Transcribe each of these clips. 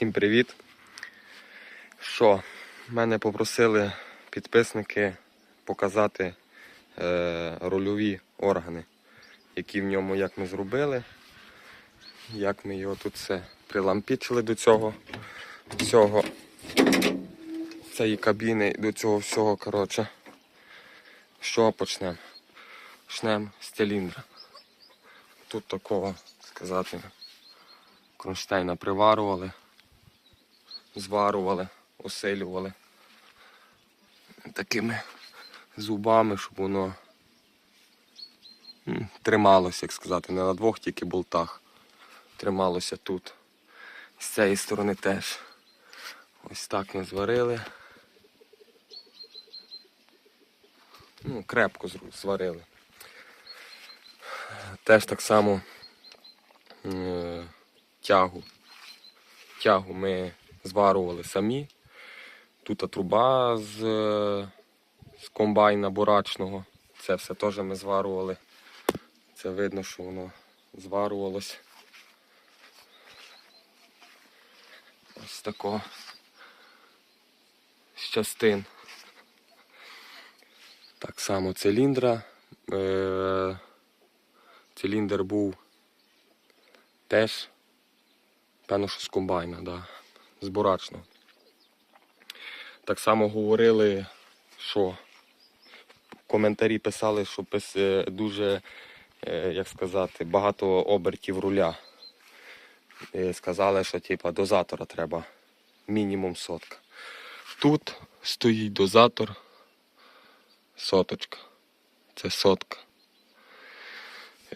Всім привіт. Що, мене попросили підписники показати е, рольові органи, які в ньому, як ми зробили, як ми його тут все прилампічили до цього всього. Цієї кабіни до цього всього, коротше. Чого почнемо? Почнемо з циліндра. Тут такого сказати кронштейна приварували, зварували, осилювали такими зубами, щоб воно трималося, як сказати, не на двох тільки болтах. Трималося тут. З цієї сторони теж. Ось так ми зварили. Ну, крепко зварили. Теж так само е, тягу. Тягу ми зварували самі. Тут труба з, е, з комбайна бурачного. Це все теж ми зварували. Це видно, що воно зварувалось. Ось тако. З частин. Так само циліндра. Е, циліндр був теж, певно, що з комбайна, да, з бурачного. Так само говорили, що коментарі писали, що е, дуже, е, як сказати, багато обертів руля. І сказали, що типа, дозатора треба мінімум сотка. Тут стоїть дозатор соточка. Це сотка.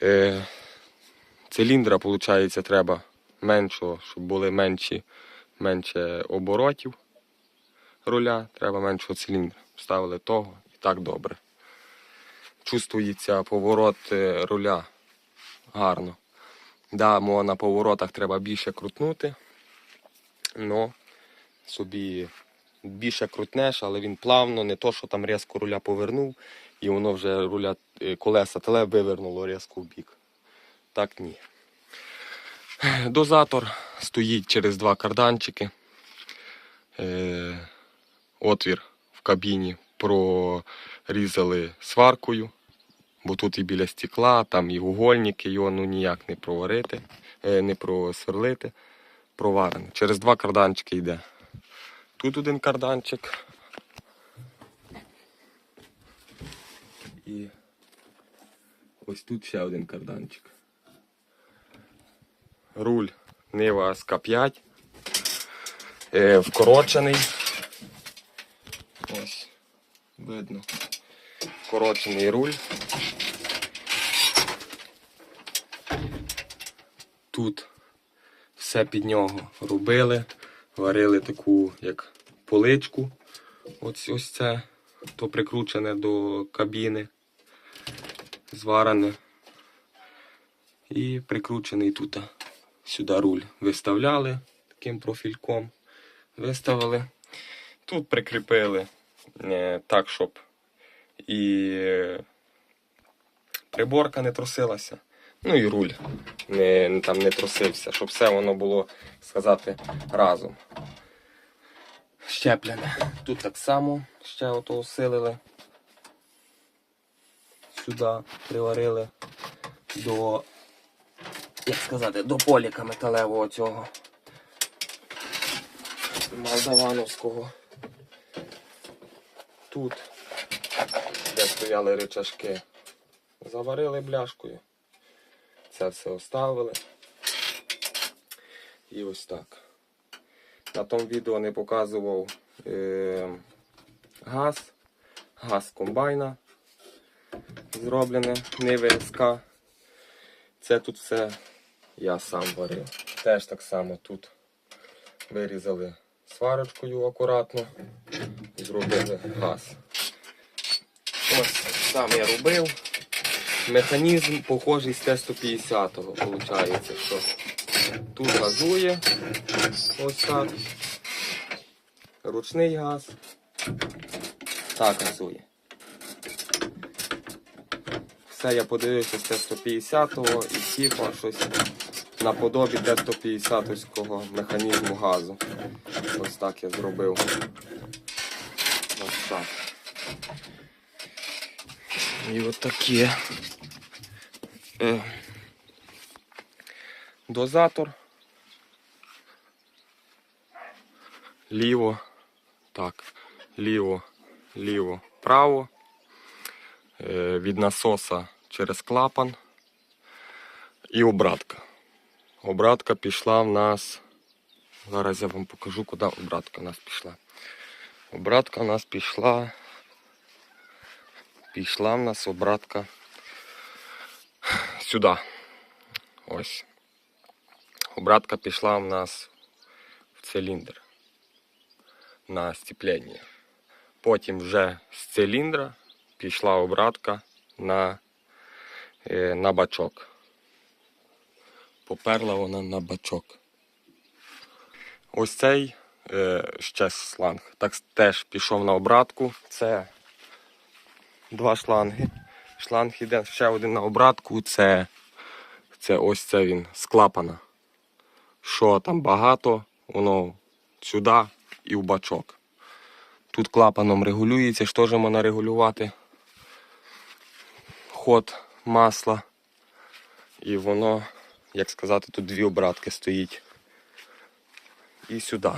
Е, циліндра, виходить, треба меншого, щоб були менші, менше оборотів руля, треба меншого циліндра. Ставили того і так добре. Чувствується поворот е, руля гарно. Да, мо на поворотах треба більше крутнути, але собі більше крутнеш, але він плавно, не то, що там різко руля повернув, і воно вже руля е, колеса теле вивернуло різко в бік. Так ні. Дозатор стоїть через два карданчики. Е, отвір в кабіні прорізали сваркою, бо тут і біля стекла, там і угольники, його ну ніяк не проварити, е, не просверлити. Проварено. Через два карданчики йде. Тут один карданчик. І ось тут ще один карданчик. Руль Нива СК5. Е, вкорочений. Ось, видно. Вкорочений руль. Тут все під нього робили, варили таку як поличку. Ось ось це, то прикручене до кабіни, зварене. І прикручений тут сюди руль виставляли таким профільком. Виставили. Тут прикріпили е, так, щоб і приборка не трусилася. Ну і руль не, там не трусився, щоб все воно було, сказати, разом. Щеплене. Тут так само ще ото усилили. Сюди приварили до, як сказати, до поліка металевого цього. Молдавановського. Тут, де стояли рычажки, заварили бляшкою. Це все оставили. І ось так. На тому відео не показував е, газ, газ комбайна зроблене, не ВСК. Це тут все я сам варив. Теж так само тут вирізали сварочкою акуратно і зробили газ. Ось сам я робив. Механізм похожий з Т-150-го, виходить, що тут газує ось так. Ручний газ. Так газує. Все я подивився з Т-150-го і типа щось наподобі Т-150 механізму газу. Ось так я зробив. Ось так. І от таке. Е, дозатор. Ліво. Так. Ліво, ліво, право. Е, від насоса через клапан. І обратка. Обратка пішла в нас. Зараз я вам покажу, куди обратка в нас пішла. Обратка в нас пішла. Пішла в нас обратка сюди. Ось. Обратка пішла в нас в циліндр на степлення. Потім вже з циліндра пішла обратка на, е, на бачок. Поперла вона на бачок. Ось цей е, ще шланг. Так теж пішов на обратку. Це два шланги. Шланг іде ще один на обратку. Це, це ось це він з клапана. Що там багато, воно сюди і в бачок. Тут клапаном регулюється, що теж можна регулювати ход масла. І воно, як сказати, тут дві обратки стоїть. І сюди.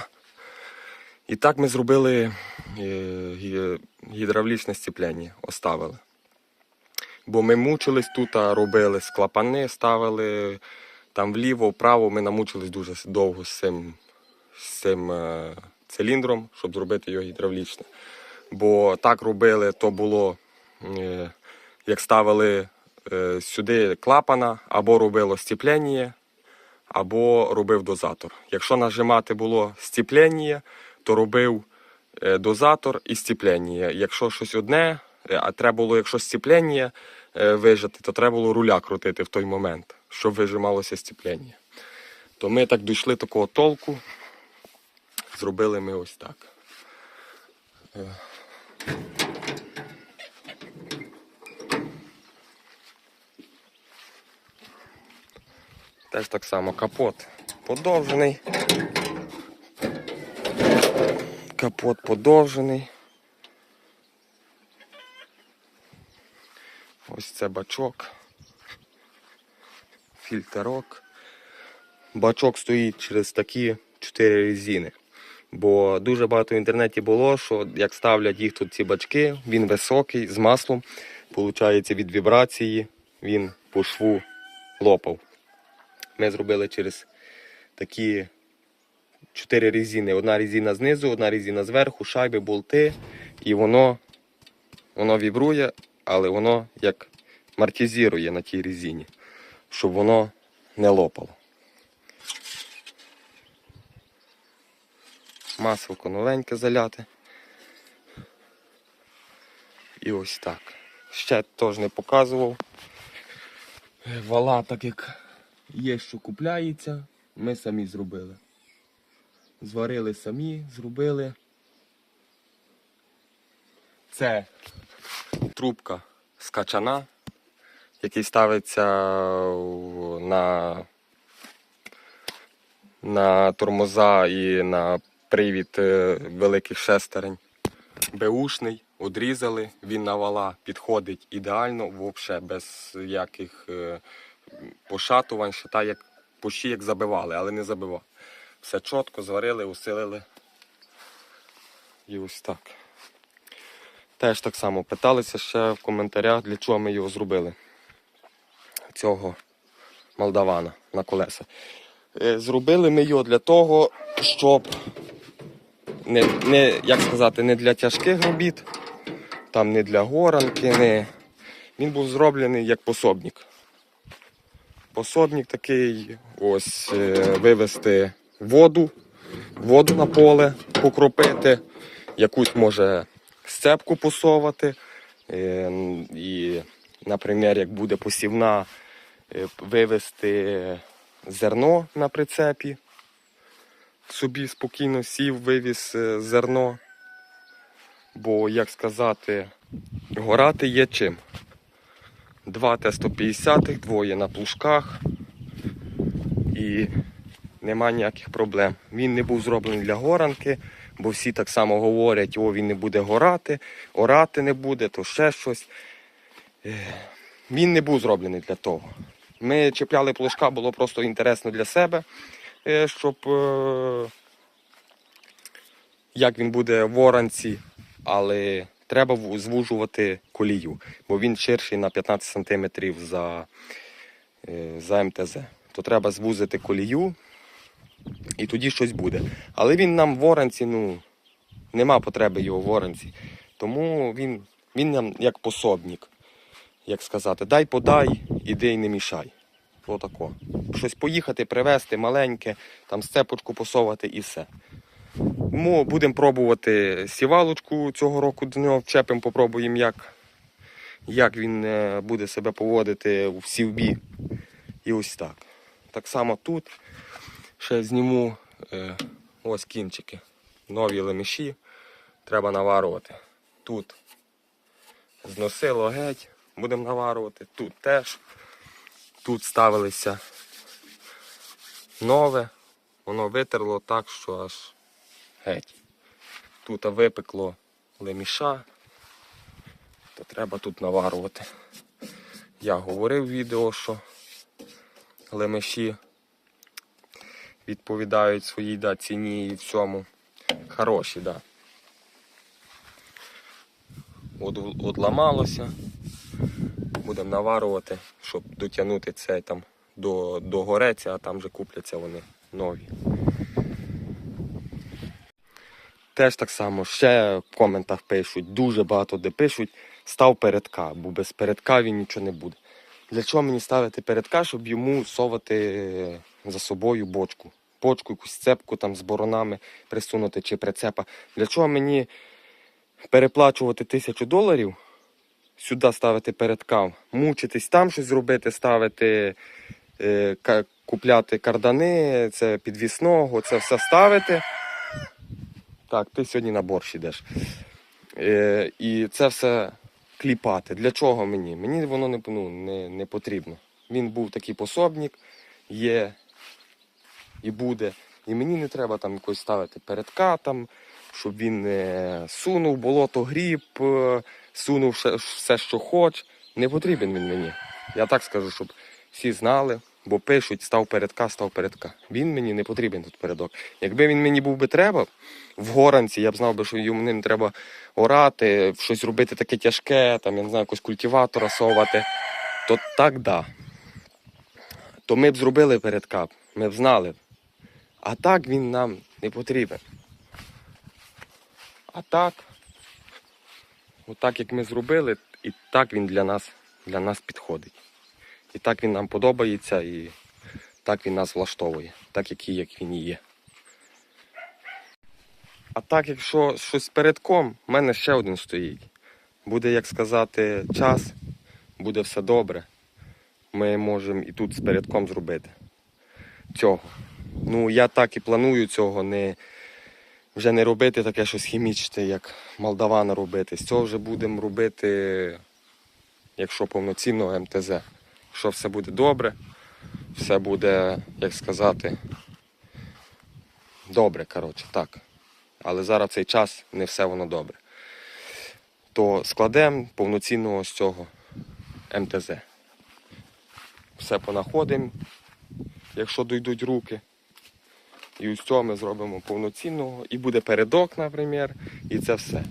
І так ми зробили е, гідравлічне степлення, оставили. Бо ми мучились тут, робили з клапани, ставили там вліво, вправо. Ми намучились дуже довго з цим, з цим е, циліндром, щоб зробити його гідравлічне. Бо так робили, то було, е, як ставили сюди клапана, або робило степлення, або робив дозатор. Якщо нажимати було степлення, то робив е, дозатор і степлення. Якщо щось одне, е, а треба було, якщо степлення е, вижати, то треба було руля крутити в той момент, щоб вижималося степлення. То ми так дійшли такого толку. Зробили ми ось так. Теж так само капот подовжений. Капот подовжений. Ось це бачок. Фільтрок. Бачок стоїть через такі чотири резини. Бо дуже багато в інтернеті було, що як ставлять їх тут ці бачки, він високий, з маслом. Получається від вібрації, він по шву лопав. Ми зробили через такі чотири резини. Одна резина знизу, одна резина зверху, шайби, болти. І воно, воно вібрує, але воно як маркізірує на тій резині, щоб воно не лопало. Масло новеньке заляти. І ось так. Ще теж не показував. Вала, так як є, що купляється, ми самі зробили. Зварили самі, зробили. Це трубка з качана, який ставиться на, на тормоза і на привід е, великих шестерень. Беушний, одрізали, він на вала підходить ідеально, взагалі без яких е, пошатувань, ще так як почти як забивали, але не забивав. Все чітко зварили, усилили. І ось так. Теж так само питалися ще в коментарях, для чого ми його зробили. Цього молдавана на колеса. Е, Зробили ми його для того, щоб не, не, як сказати, не для тяжких робіт, там не для горанки, не... він був зроблений як пособник. Пособник такий, ось е, вивести воду, воду на поле, покропити, якусь може сцепку посовати. Е, І, наприклад, як буде посівна, е, вивести зерно на прицепі. Собі спокійно сів, вивіз зерно. Бо, як сказати, горати є чим. Два Т-150, двоє на плужках. І нема ніяких проблем. Він не був зроблений для горанки, бо всі так само говорять, о, він не буде горати, орати не буде, то ще щось. Е, Він не був зроблений для того. Ми чіпляли плужка, було просто інтересно для себе, е, щоб е, як він буде в оранці, але треба звужувати колію, бо він ширший на 15 см за, е, за МТЗ. То треба звузити колію, і тоді щось буде. Але він нам в оранці, ну, нема потреби його в оранці. Тому він, він нам як пособник, як сказати, дай подай, іди і не мішай. Отако. Щось поїхати, привезти маленьке, там сцепочку посовати і все. Тому будемо пробувати сівалочку цього року до нього вчепимо, попробуємо, як, як він е, буде себе поводити в сівбі. І ось так. Так само тут ще зніму е, ось кінчики. Нові леміші. Треба наварувати. Тут зносило геть, будемо наварувати. Тут теж. Тут ставилися нове. Воно витерло так, що аж геть. Тут випекло леміша, то треба тут наварувати. Я говорив в відео, що лемеші відповідають своїй да, ціні і всьому. Хороші, да. От, от ламалося. Будемо наварувати, щоб дотягнути це там до, до гореці, а там вже купляться вони нові. Теж так само, ще в коментах пишуть, дуже багато де пишуть, став передка, бо без передка він нічого не буде. Для чого мені ставити передка, щоб йому совати за собою бочку? Бочку, якусь цепку там з боронами присунути чи прицепа. Для чого мені переплачувати тисячу доларів, сюди ставити передка, мучитись там щось зробити, ставити, е, купляти кардани, це підвісного, це все ставити. Так, ти сьогодні на борщ йдеш. Е, і це все кліпати. Для чого мені? Мені воно не, ну, не, не потрібно. Він був такий пособник, є і буде. І мені не треба там якось ставити передка, там, щоб він е, сунув болото гріб, е, сунув все, що хоч. Не потрібен він мені. Я так скажу, щоб всі знали, бо пишуть, став передка, став передка. Він мені не потрібен тут передок. Якби він мені був би треба, в горанці, я б знав би, що йому не треба орати, щось робити таке тяжке, там, я не знаю, якось культиватора совати, то так да. То ми б зробили передкап, ми б знали. А так він нам не потрібен. А так, отак як ми зробили, і так він для нас, для нас підходить. І так він нам подобається, і так він нас влаштовує, так який, як він і є. А так, якщо щось передком, в мене ще один стоїть. Буде, як сказати, час, буде все добре. Ми можемо і тут з передком зробити. Цього. Ну, я так і планую цього не, вже не робити таке щось хімічне, як Молдавана робити. З цього вже будемо робити, якщо повноцінно МТЗ. Що все буде добре, все буде, як сказати, добре, коротше, так. Але зараз цей час не все воно добре. То складемо повноцінного з цього МТЗ. Все понаходимо, якщо дійдуть руки. І ось цього ми зробимо повноцінного. І буде передок, наприклад, і це все.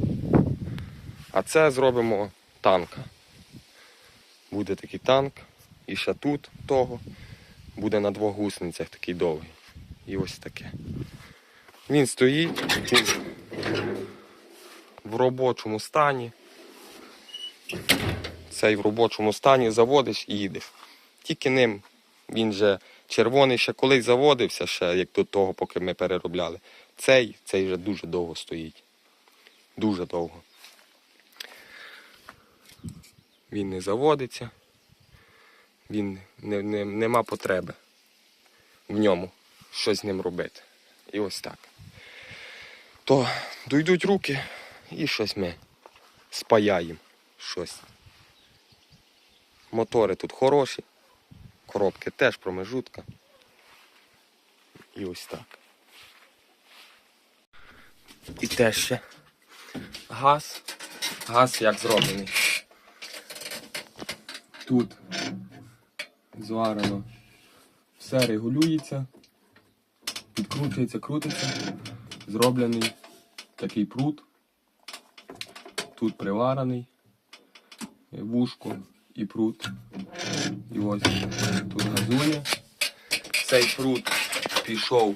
А це зробимо танка. Буде такий танк, і ще тут того. Буде на двох гусеницях такий довгий. І ось таке. Він стоїть він в робочому стані. Цей в робочому стані заводиш і їдеш. Тільки ним він же червоний ще колись заводився, ще як до того, поки ми переробляли. Цей, цей вже дуже довго стоїть. Дуже довго. Він не заводиться, він не, не, нема потреби в ньому щось з ним робити. І ось так. То дойдуть руки і щось ми спаяємо. Щось. Мотори тут хороші, коробки теж промежутка. І ось так. І те ще газ. Газ як зроблений. Тут зварено все регулюється, підкручується, крутиться. Зроблений такий прут. Тут приварений вушко і прут. І ось тут газує. Цей прут пішов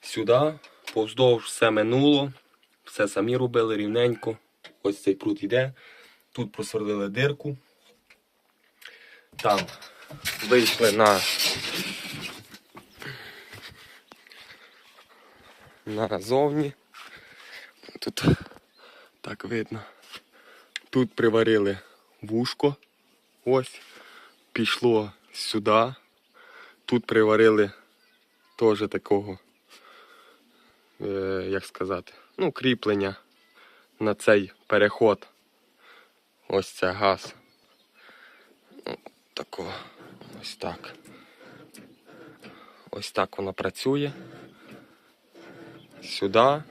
сюди, повздовж все минуло. Все самі робили рівненько. Ось цей прут йде. Тут просверлили дирку. Там вийшли на, назовні. Тут так видно. Тут приварили вушко. Ось. Пішло сюди. Тут приварили теж такого, е, як сказати, ну, кріплення на цей переход. Ось це газ. Ну, Такого. Ось так. Ось так воно працює. Сюди.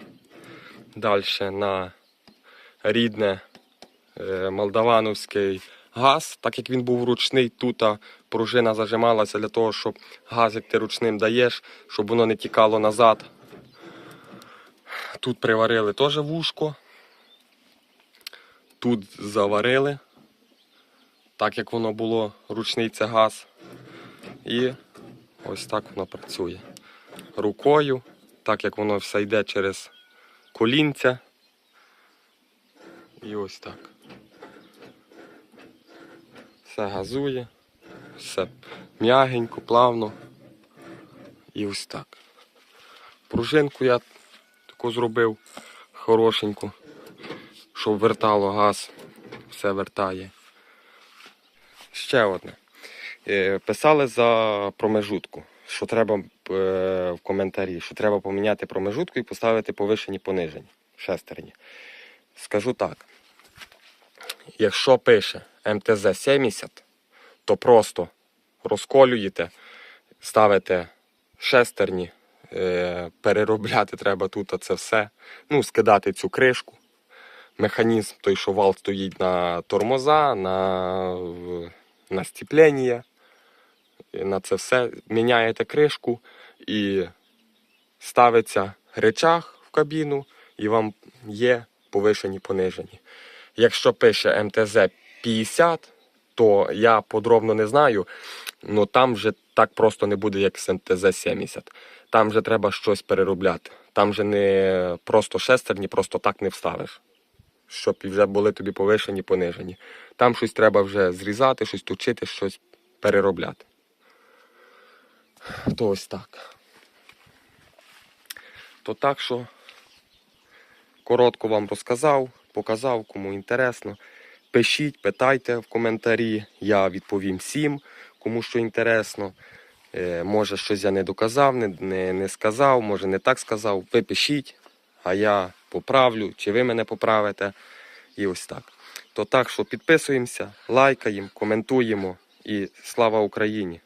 Далі на рідне е, молдавановський газ, так як він був ручний, тут пружина зажималася для того, щоб газ, як ти ручним даєш, щоб воно не тікало назад. Тут приварили теж вушко. Тут заварили, так як воно було ручний це газ. І ось так воно працює. Рукою, так як воно все йде через колінця. І ось так. Все газує, все м'ягенько, плавно. І ось так. Пружинку я таку зробив хорошеньку, щоб вертало газ, все вертає. Ще одне. Е, Писали за промежутку, що треба е, в коментарі, що треба поміняти промежутку і поставити повишені понижені шестерні. Скажу так. Якщо пише МТЗ 70, то просто розколюєте, ставите шестерні, е, переробляти треба тут це все. Ну, скидати цю кришку. Механізм, той, що вал стоїть на тормоза, на, на стіплення. На це все міняєте кришку і ставиться речах в кабіну, і вам є повишені понижені. Якщо пише МТЗ 50, то я подробно не знаю, але там вже так просто не буде, як з МТЗ 70. Там вже треба щось переробляти. Там вже не просто шестерні, просто так не вставиш. Щоб вже були тобі повишені, понижені. Там щось треба вже зрізати, щось точити, щось переробляти. То ось так. То так що коротко вам розказав, показав, кому інтересно. Пишіть, питайте в коментарі, я відповім всім, кому що інтересно. Е, може, щось я не доказав, не, не, не сказав, може не так сказав. Ви пишіть, а я поправлю, чи ви мене поправите. І ось так. То так, що підписуємося, лайкаємо, коментуємо і слава Україні!